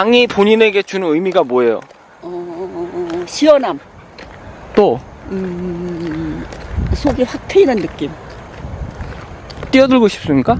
강이 본인에게 주는 의미가 뭐예요? 어, 시원함. 또 음, 속이 확 트이는 느낌. 뛰어들고 싶습니까?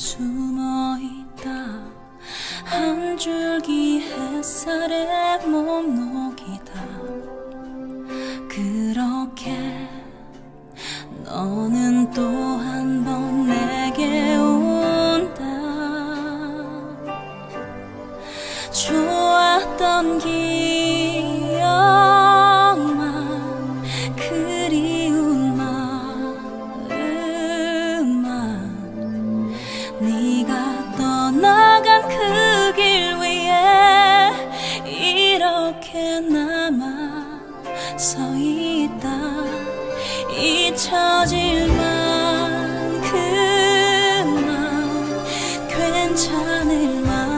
숨어 있다. 한 줄기 햇살에 몸 녹이다. 그렇게 너는 또 한 번 내게 온다. 좋았던 기 서 있다. 잊혀질 만큼만 괜찮을 만큼만.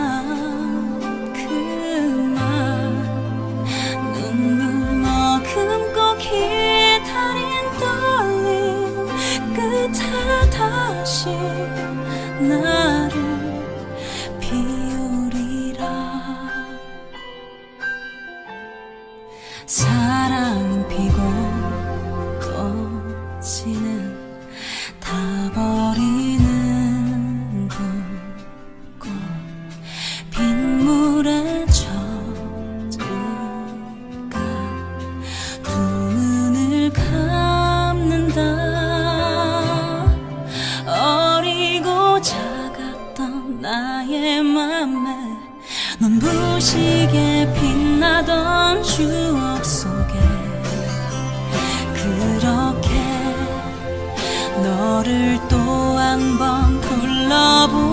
눈물 머금고 기다린 떨림 끝에 다시 나 너를 또 한 번 불러본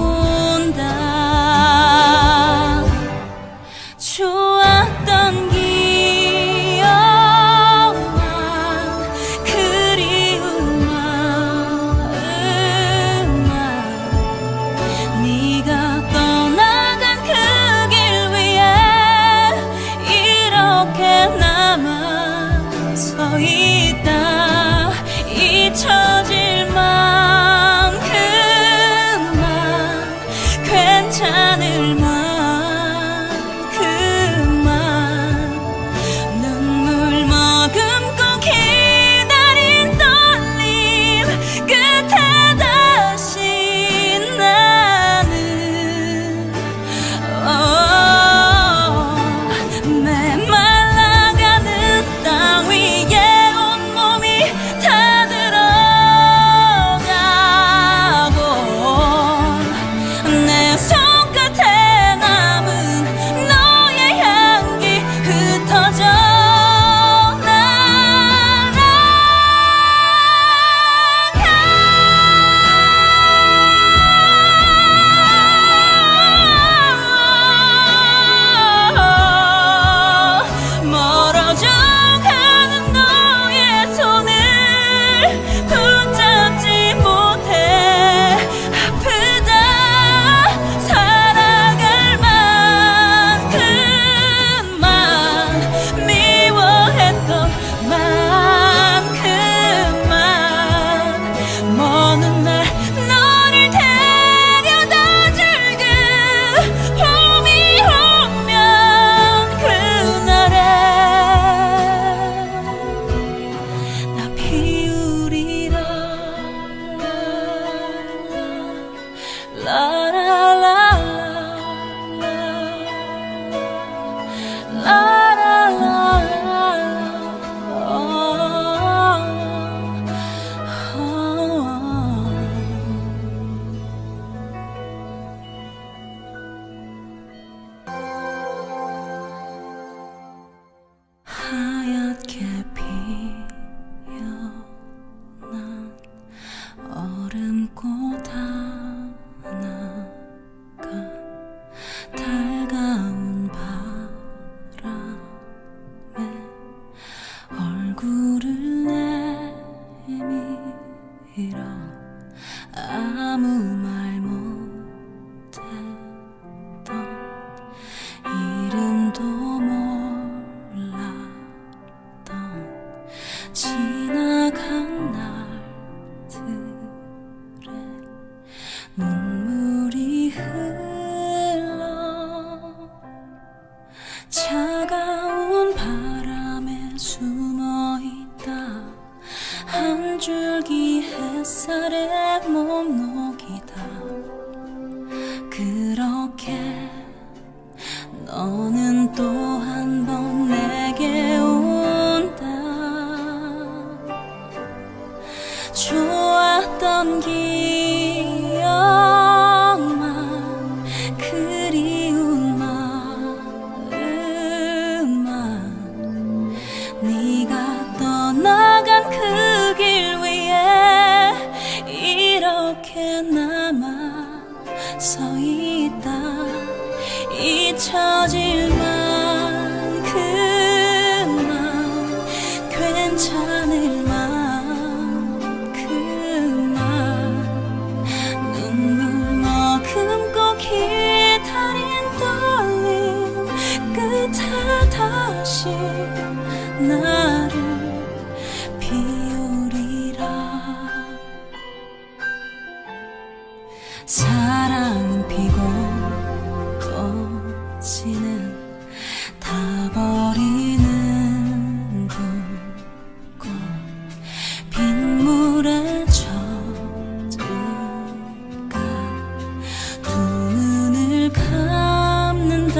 love. 내밀어 서 있다. 잊혀질 만 꽃이는 다 버리는 불꽃 빗물에 젖을까? 두 눈을 감는다.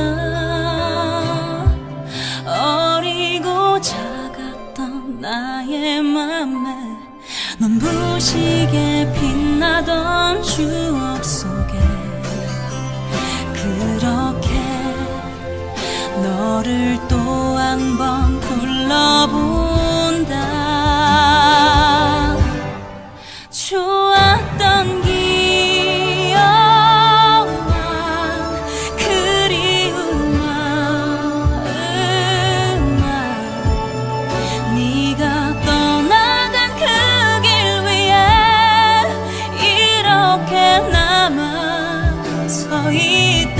어리고 작았던 나의 맘에 눈부시게 빛나던 추억 속에 너를 또 한 번 불러본다. 좋았던 기억만 그리운 마음만 네가 떠나간 그 길 위에 이렇게 남아 서 있다